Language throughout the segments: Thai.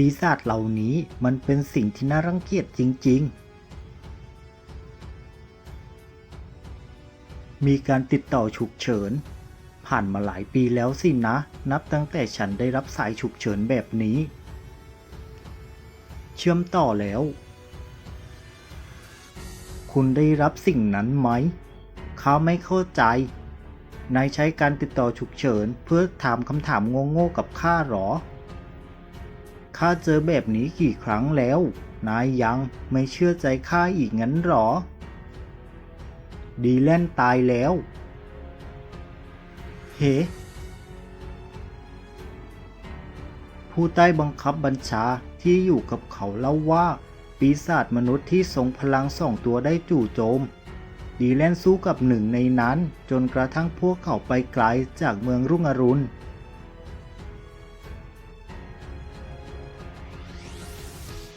ปีศาจเหล่านี้มันเป็นสิ่งที่น่ารังเกียจจริง ๆ มีการติดต่อฉุกเฉิน ผ่านมาหลายปีแล้วสินะ นับตั้งแต่ฉันได้รับสายฉุกเฉินแบบนี้ เชื่อมต่อแล้ว คุณได้รับสิ่งนั้นไหมเขาไม่เข้าใจ นายใช้การติดต่อฉุกเฉินเพื่อถามคำถามโง่ๆกับข้าหรอ ข้าเจอแบบนี้กี่ครั้งแล้ว นายยังไม่เชื่อใจข้าอีกงั้นหรอ ดีแลนตายแล้ว เฮ้ผู้ใต้บังคับบัญชาที่อยู่กับเขาเล่าว่า ปีศาจมนุษย์ที่ทรงพลังสองตัวได้จู่โจม ดีแลนสู้กับหนึ่งในนั้น จนกระทั่งพวกเขาไปไกลจากเมืองรุ่งอรุณ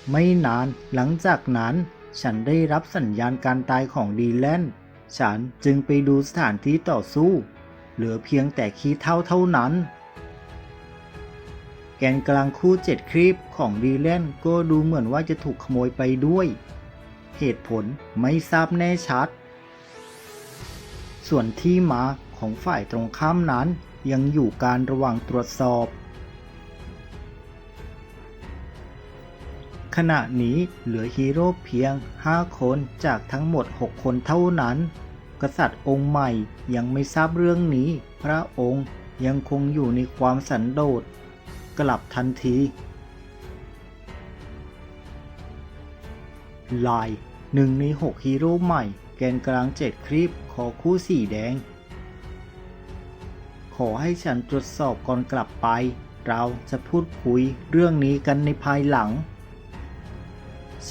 ไม่นานหลังจากนั้น ฉันได้รับสัญญาณการตายของดีแลนฉันจึงไปดูสถานที่ต่อสู้ เหลือเพียงแต่ขี้เท่าเท่านั้น แกนกลางคู่เจ็ดครีปของดีแลนก็ดูเหมือนว่าจะถูกขโมยไปด้วย เหตุผลไม่ทราบแน่ชัด ส่วนที่มาของฝ่ายตรงข้ามนั้นยังอยู่การระหว่างตรวจสอบ ขณะนี้เหลือฮีโร่เพียง 5 คนจากทั้งหมด 6 คนเท่านั้น กษัตริย์องค์ใหม่ยังไม่ทราบเรื่องนี้ พระองค์ยังคงอยู่ในความสันโดษ กลับทันทีลายหนึ่งในหกฮีโร่ใหม่ แกนกลางเจ็ดคลิปขอคู่สีแดง ขอให้ฉันตรวจสอบก่อนกลับไป เราจะพูดคุยเรื่องนี้กันในภายหลัง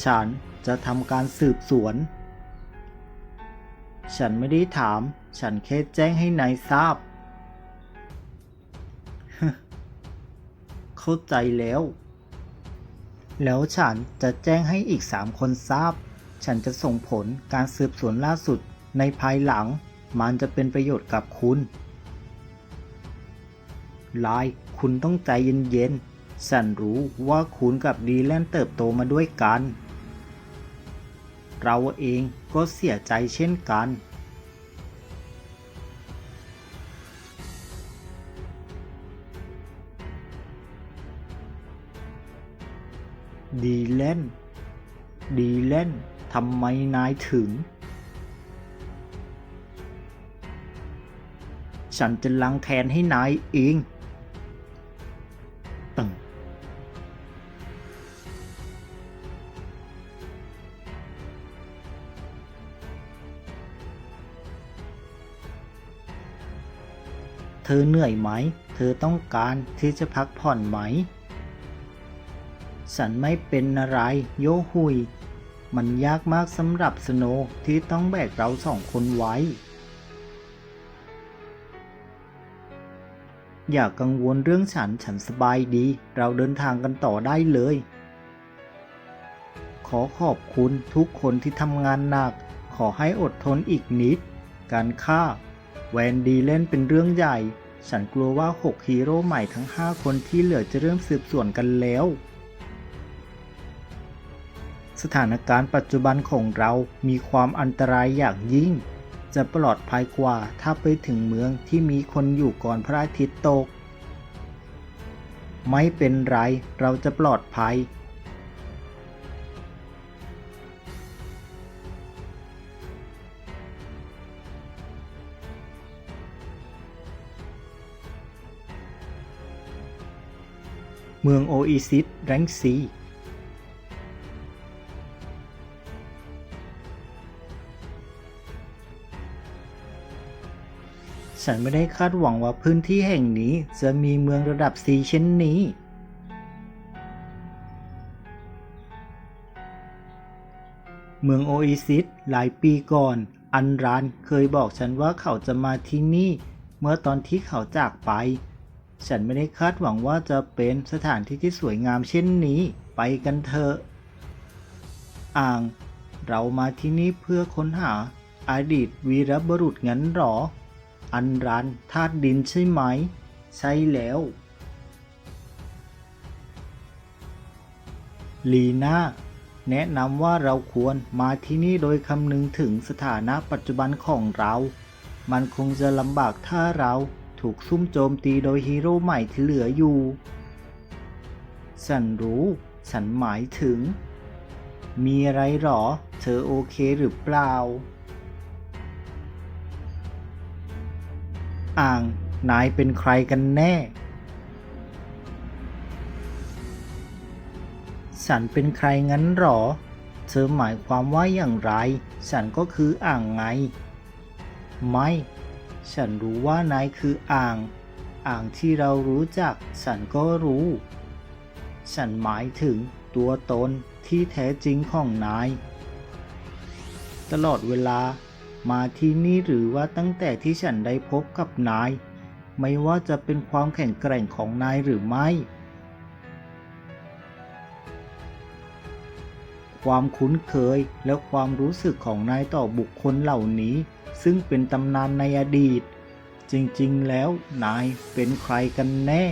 ฉันจะทำการสืบสวน ฉันไม่ได้ถาม ฉันแค่แจ้งให้นายทราบ เข้าใจแล้ว แล้วฉันจะแจ้งให้อีกสามคนทราบ ฉันจะส่งผลการสืบสวนล่าสุดในภายหลัง มันจะเป็นประโยชน์กับคุณ ลาย คุณต้องใจเย็นๆ ฉันรู้ว่าคุณกับดีแลนเติบโตมาด้วยกัน เราเองก็เสียใจเช่นกัน ดีเล่นดีเล่นทำไมนายถึง ฉันจะล้างแค้นให้นายเอง อเหนื่อยไหม เธอต้องการที่จะพักผ่อนไหม ฉันไม่เป็นอะไร โยหุย มันยากมากสำหรับสโนที่ต้องแบกเราสองคนไว้ อย่ากังวลเรื่องฉัน ฉันสบายดี เราเดินทางกันต่อได้เลย ขอขอบคุณทุกคนที่ทำงานหนัก ขอให้อดทนอีกนิด การฆ่าแวนดีเล่นเป็นเรื่องใหญ่ ฉันกลัวว่า 6 ฮีโร่ใหม่ทั้ง 5 คนที่เหลือจะเริ่มสืบสวนกันแล้ว สถานการณ์ปัจจุบันของเรามีความอันตรายอย่างยิ่ง จะปลอดภัยกว่าถ้าไปถึงเมืองที่มีคนอยู่ก่อนพระอาทิตย์ตก ไม่เป็นไร เราจะปลอดภัย เมืองโออีซิสแรงซีฉันไม่ได้คาดหวังว่าพื้นที่แห่งนี้จะมีเมืองระดับ C เช่นนี้ เมืองโออิซิสหลายปีก่อน อันรานเคยบอกฉันว่าเขาจะมาที่นี่ เมื่อตอนที่เขาจากไป ฉันไม่ได้คาดหวังว่าจะเป็นสถานที่ที่สวยงามเช่นนี้ไปกันเถอะ อ่าง เรามาที่นี่เพื่อค้นหาอดีตวีรบุรุษงั้นหรอ อันรันธาตุดินใช่ไหม ใช่แล้ว ลีน่าแนะนำว่าเราควรมาที่นี่โดยคำนึงถึงสถานะปัจจุบันของเรา มันคงจะลำบากถ้าเรา ถูกซุ่มโจมตีโดยฮีโร่ใหม่ที่เหลืออยู่ ฉันรู้ ฉันหมายถึง มีอะไรหรอ เธอโอเคหรือเปล่า อ่าง นายเป็นใครกันแน่ ฉันเป็นใครงั้นหรอ เธอหมายความว่าอย่างไร ฉันก็คืออ่างไง ไม่ ฉันรู้ว่านายคืออ่าง อ่างที่เรารู้จัก ฉันก็รู้ ฉันหมายถึงตัวตนที่แท้จริงของนาย ตลอดเวลามาที่นี่หรือว่าตั้งแต่ที่ฉันได้พบกับนาย ไม่ว่าจะเป็นความแข็งแกร่งของนายหรือไม่ ความคุ้นเคยและความรู้สึกของนายต่อบุคคลเหล่านี้ ซึ่งเป็นตำนานในอดีต จริงๆ แล้วนายเป็นใครกันแน่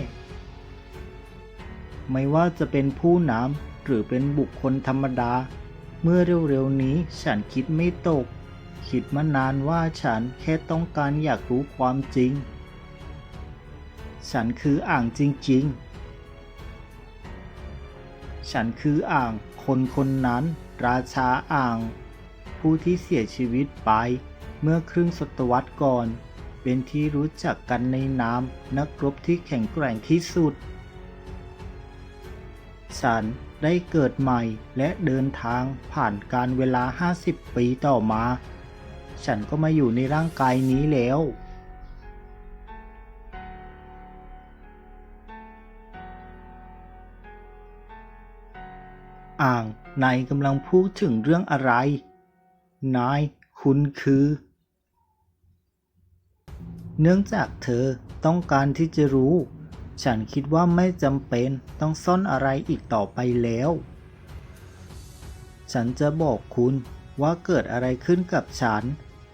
ไม่ว่าจะเป็นผู้นำหรือเป็นบุคคลธรรมดา เมื่อเร็วๆนี้ฉันคิดไม่ตก คิดมานานว่าฉันแค่ต้องการอยากรู้ความจริง ฉันคืออ่างจริงๆ ฉันคืออ่างคนคนนั้น ราชาอ่าง ผู้ที่เสียชีวิตไป เมื่อครึ่งศตวรรษก่อน เป็นที่รู้จักกันในนามนักรบที่แข็งแกร่งที่สุด ฉันได้เกิดใหม่และเดินทางผ่านการเวลา 50 ปีต่อมา ฉันก็มาอยู่ในร่างกายนี้แล้ว อ่างนายกำลังพูดถึงเรื่องอะไร นายคุณคือ เนื่องจากเธอต้องการที่จะรู้ ฉันคิดว่าไม่จำเป็นต้องซ่อนอะไรอีกต่อไปแล้ว ฉันจะบอกคุณว่าเกิดอะไรขึ้นกับฉัน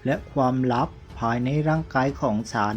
และความลับภายในร่างกายของฉัน